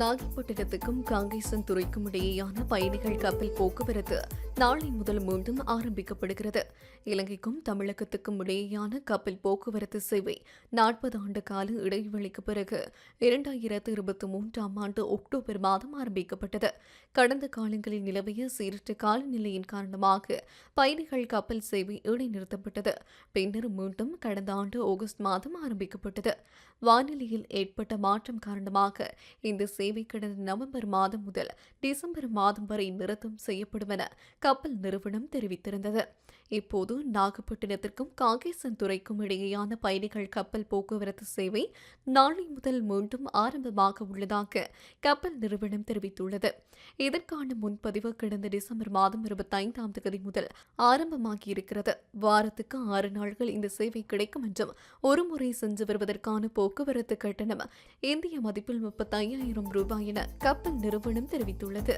நாகைப்பட்டினத்துக்கும் காங்கேசன் துறைக்கும் இடையேயான பயணிகள் கப்பல் போக்குவரத்து நாளை முதல் மீண்டும் ஆரம்பிக்கப்படுகிறது. இலங்கைக்கும் தமிழகத்துக்கும் இடையேயான கப்பல் போக்குவரத்து சேவை நாற்பது ஆண்டு கால இடைவெளிக்கு பிறகு இரண்டாயிரத்து இருபத்தி மூன்றாம் ஆண்டு அக்டோபர் மாதம் ஆரம்பிக்கப்பட்டது. கடந்த காலங்களில் நிலவிய சீரற்ற காலநிலையின் காரணமாக பயணிகள் கப்பல் சேவை இடைநிறுத்தப்பட்டது. பின்னர் மீண்டும் கடந்த ஆண்டு ஆகஸ்ட் மாதம் ஆரம்பிக்கப்பட்டது. வானிலையில் ஏற்பட்ட மாற்றம் காரணமாக இந்த சேவை கடந்த நவம்பர் மாதம் முதல் டிசம்பர் மாதம் வரை நிறுத்தம் செய்யப்படும் என கப்பல் நிறுவனம் தெரிவித்திருந்தது. இப்போது நாகப்பட்டினத்திற்கும் காங்கேசன் துறைக்கும் இடையேயான பயணிகள் கப்பல் போக்குவரத்து சேவை நாளை முதல் மீண்டும் ஆரம்பமாக உள்ளதாக கப்பல் நிறுவனம் தெரிவித்துள்ளது. இதற்கான முன்பதிவு கடந்த டிசம்பர் மாதம் இருபத்தைந்தாம் தேதி முதல் ஆரம்பமாகியிருக்கிறது. வாரத்துக்கு ஆறு நாள்கள் இந்த சேவை கிடைக்கும் என்றும் ஒருமுறை சென்று வருவதற்கான போக்குவரத்து கட்டணம் இந்திய மதிப்பில் முப்பத்தையாயிரம் ரூபாய் என கப்பல் நிறுவனம் தெரிவித்துள்ளது.